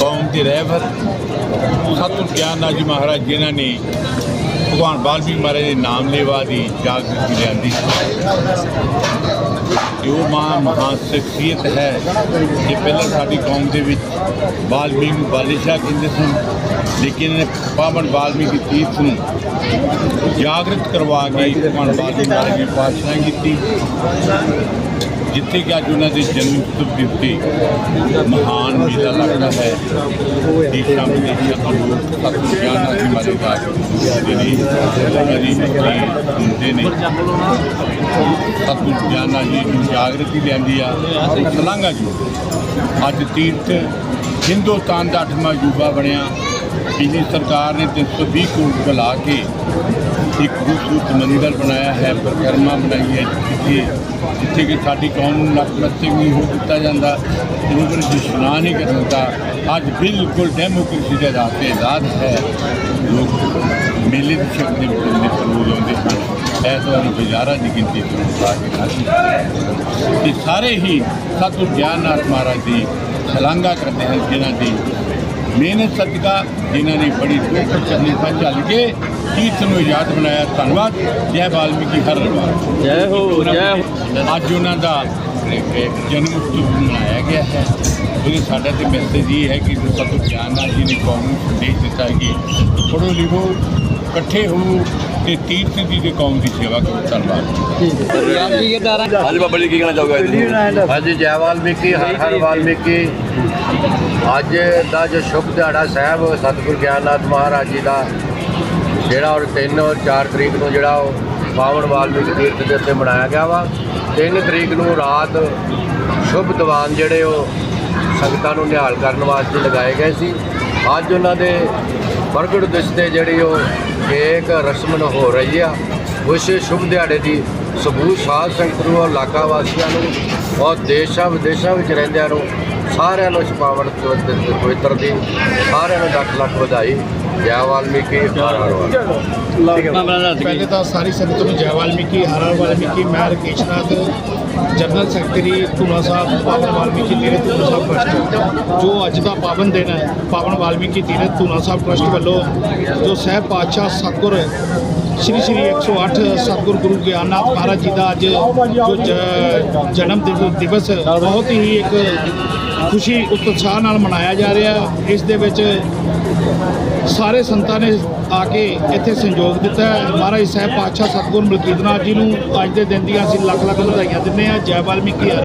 ਕੌਮ ਦੇ ਰਹਿਬਰ। ਸਤਿਗੁਰ ਗਿਆਨਨਾਥ ਜੀ ਮਹਾਰਾਜ, ਜਿਨ੍ਹਾਂ ਨੇ ਭਗਵਾਨ ਵਾਲਮੀਕ ਮਹਾਰਾਜ ਦੇ ਨਾਮ ਲੈਵਾ ਦੀ ਜਾਗ੍ਰਿਤੀ ਲਿਆਂਦੀ ਇਹ ਉਹ ਮਹਾਂ ਮਹਾਨ ਸ਼ਖਸੀਅਤ ਹੈ ਕਿ ਪਹਿਲਾਂ ਸਾਡੀ ਕੌਮ ਦੇ ਵਿੱਚ ਵਾਲਮੀਕ ਨੂੰ ਬਾਦਸ਼ਾਹ ਕਹਿੰਦੇ ਸਨ, ਲੇਕਿਨ ਪਾਵਨ ਪਾਵਨ ਦੀ ਤੀਰਥ ਨੂੰ ਜਾਗਰਤ ਕਰਵਾ ਕੇ ਭਗਵਾਨ ਵਾਲਮੀਕ ਮਹਾਰਾਜ ਨੇ ਪਾਤਸ਼ਾਹੀ ਕੀਤੀ। ਜਿੱਥੇ ਕਿ ਅੱਜ ਉਹਨਾਂ ਦੇ ਜਨਮ ਉਤਸਵ ਦੇ ਉੱਤੇ ਮਹਾਨ ਮੇਲਾ ਲੱਗਦਾ ਹੈ। ਦੇਸ਼ਾਂ ਵਿਦੇਸ਼ਾਂ ਤੋਂ ਲੋਕ ਸਤਿਗੁਰ ਗਿਆਨਨਾਥ ਜੀ ਮਹਾਰਾਜ ਦਾ ਜਿਹੜੀ ਹੁੰਦੇ ਨੇ ਸਤਿਗੁਰ ਗਿਆਨਨਾਥ ਜੀ ਨੂੰ ਜਾਗਰਤੀ ਲਿਆਂਦੀ ਆ। ਸਲਾਂਗਾ ਜੀ ਅੱਜ ਤੀਰਥ ਹਿੰਦੁਸਤਾਨ ਦਾ ਅੱਠਵਾਂ ਅਜੂਬਾ ਬਣਿਆ। ਪਿਛਲੀ ਸਰਕਾਰ ਨੇ 320 ਕਰੋੜ ਬੁਲਾ ਕੇ ਇੱਕ ਖੂਬਸੂਰਤ ਮੰਦਿਰ ਬਣਾਇਆ ਹੈ, ਪ੍ਰਕਰਮਾ ਬਣਾਈ ਹੈ ਜਿੱਥੇ ਜਿੱਥੇ ਕਿ ਸਾਡੀ ਕੌਮ ਨੂੰ ਨਤਮਸਤਕ ਨਹੀਂ ਹੋ ਦਿੱਤਾ ਜਾਂਦਾ। ਉਹਨੂੰ ਪਰ ਇਸ਼ਨਾਨ ਨਹੀਂ ਕਰ ਦਿੱਤਾ। ਅੱਜ ਬਿਲਕੁਲ ਡੈਮੋਕ੍ਰੇਸੀ ਦੇ ਆਧਾਰ ਤੇ ਆਜ਼ਾਦ ਹੈ। ਲੋਕ ਮੇਲੇ ਦੀ ਸ਼ਕਲ ਦੇ ਵਿੱਚ ਨੇ ਸਰੂਰ ਆਉਂਦੇ ਹਨ। ਐਤਵਾਰ ਨੂੰ ਹਜ਼ਾਰਾਂ ਦੀ ਗਿਣਤੀ ਤੋਂ ਆ ਕੇ ਨਾਲ ਇਹ ਸਾਰੇ ਹੀ ਸਤਿਗੁਰ ਗਿਆਨਨਾਥ ਮਹਾਰਾਜ ਦੀ ਸ਼ਲਾਘਾ ਕਰਦੇ ਹਨ, ਜਿਨ੍ਹਾਂ ਦੀ ਮਿਹਨਤ ਸਦਕਾ ਜਿਨ੍ਹਾਂ ਨੇ ਬੜੀ ਦੁੱਖ ਤਕਲੀਫਾਂ ਝੱਲ ਕੇ ਤੀਰਥ ਨੂੰ ਯਾਦ ਬਣਾਇਆ। ਧੰਨਵਾਦ। ਜੈ ਵਾਲਮੀਕੀ ਹਰ ਰਵਾਰ ਜੈ ਹੋ ਜੈ ਅੱਜ ਉਹਨਾਂ ਦਾ ਜਨਮ ਉਤਸਵ ਮਨਾਇਆ ਗਿਆ ਹੈ। ਉਹਦੇ ਸਾਡਾ ਤੇ ਮੈਸੇਜ ਇਹ ਹੈ ਕਿ ਜੋ ਸਤਿਗੁਰ ਗਿਆਨਨਾਥ ਜੀ ਨੇ ਕੌਮ ਨੂੰ ਸੰਦੇਸ਼ ਦਿੱਤਾ ਕਿ ਪੜ੍ਹੋ ਲਿਖੋ ਇਕੱਠੇ ਹੋ ਤੇ ਤੀਰਥ ਦੀ ਤੇ ਕੌਮ ਦੀ ਸੇਵਾ ਕਰੋ ਹਾਂਜੀ ਬਾਬਾ ਜੀ, ਕੀ ਕਹਿਣਾ ਚਾਹੋਗੇ ਹਾਂਜੀ, ਜੈ ਵਾਲਮੀਕੀ, ਹਰ ਹਰ ਵਾਲਮੀਕੀ। ਅੱਜ ਦਾ ਜੋ ਸ਼ੁਭ ਦਿਹਾੜਾ ਸਾਹਿਬ, ਸਤਿਗੁਰ ਗਿਆਨਨਾਥ ਮਹਾਰਾਜ ਜੀ ਦਾ, ਜਿਹੜਾ ਔਰ 3 ਔਰ 4 ਤਰੀਕ ਨੂੰ ਜਿਹੜਾ ਉਹ ਪਾਵਨ ਵਾਲਮੀਕੀ ਤੀਰਥ ਦੇ ਉੱਤੇ ਮਨਾਇਆ ਗਿਆ ਵਾ। 3 ਤਰੀਕ ਨੂੰ ਰਾਤ ਸ਼ੁਭ ਦੀਵਾਨ ਜਿਹੜੇ ਉਹ ਸੰਗਤਾਂ ਨੂੰ ਨਿਹਾਲ ਕਰਨ ਵਾਸਤੇ ਲਗਾਏ ਗਏ ਸੀ। ਅੱਜ ਉਹਨਾਂ ਦੇ ਪ੍ਰਗਟ ਦਿਵਸ ਤੇ ਜਿਹੜੀ ਉਹ ਕੇਕ ਰਸਮ ਹੋ ਰਹੀ ਆ। ਉਸ ਸ਼ੁਭ ਦਿਹਾੜੇ ਦੀ ਸਬੂਤ ਸਾਧ ਸੰਗਤ ਨੂੰ ਔਰ ਇਲਾਕਾ ਵਾਸੀਆਂ ਨੂੰ ਔਰ ਦੇਸ਼ਾਂ ਵਿਦੇਸ਼ਾਂ ਵਿੱਚ ਰਹਿੰਦਿਆਂ ਨੂੰ ਸਾਰਿਆਂ ਨੂੰ ਇਸ ਪਾਵਨ ਪਵਿੱਤਰ ਪਵਿੱਤਰ ਦੀ ਸਾਰਿਆਂ ਨੂੰ ਲੱਖ ਲੱਖ ਵਧਾਈ। ਜੈ ਵਾਲਮੀਕੀ ਹਰ ਹਰ ਵਾਲਮੀਕੀ ਪਹਿਲੇ ਤਾਂ ਸਾਰੀ ਸੰਗਤ ਨੂੰ ਜੈ ਵਾਲਮੀਕੀ ਹਰ ਹਰ ਵਾਲਮੀਕੀ ਮੈਂ ਰਕੇਸ਼ਨਾਥ ਜਨਰਲ ਸੈਕਟਰੀ ਧੂਨਾ ਸਾਹਿਬ, ਪਾਵਨ ਵਾਲਮੀਕੀ ਤੀਰਥ ਧੂਨਾ ਸਾਹਿਬ ਟਰਸਟ ਜੋ ਅੱਜ ਦਾ ਪਾਵਨ ਦਿਨ ਹੈ, ਪਾਵਨ ਵਾਲਮੀਕੀ ਤੀਰਥ ਧੂਨਾ ਸਾਹਿਬ ਟਰਸਟ ਵੱਲੋਂ ਜੋ ਸਹਿਬ ਪਾਤਸ਼ਾਹ ਸਤਿਗੁਰ, ਸ਼੍ਰੀ ਸ਼੍ਰੀ 108 ਸਤਿਗੁਰ ਗੁਰੂ ਗਿਆਨਨਾਥ ਮਹਾਰਾਜ ਜੀ ਦਾ ਅੱਜ ਜੋ ਜਨਮ ਦਿਵ- ਦਿਵਸ ਬਹੁਤ ਹੀ ਇੱਕ ਖੁਸ਼ੀ, ਉਤਸ਼ਾਹ ਨਾਲ ਮਨਾਇਆ ਜਾ ਰਿਹਾ ਇਸ ਦੇ ਵਿੱਚ ਸਾਰੇ ਸੰਤਾਂ ਨੇ ਆ ਕੇ ਇੱਥੇ ਸੰਯੋਗ ਦਿੱਤਾ ਮਹਾਰਾਜ ਸਾਹਿਬ ਪਾਤਸ਼ਾਹ ਸਤਿਗੁਰ ਮਲਕੀਤਨਾਥ ਜੀ ਨੂੰ ਅੱਜ ਦੇ ਦਿਨ ਦੀਆਂ ਅਸੀਂ ਲੱਖ ਲੱਖ ਵਧਾਈਆਂ ਦਿੰਦੇ ਹਾਂ। ਜੈ ਵਾਲਮੀਕੀ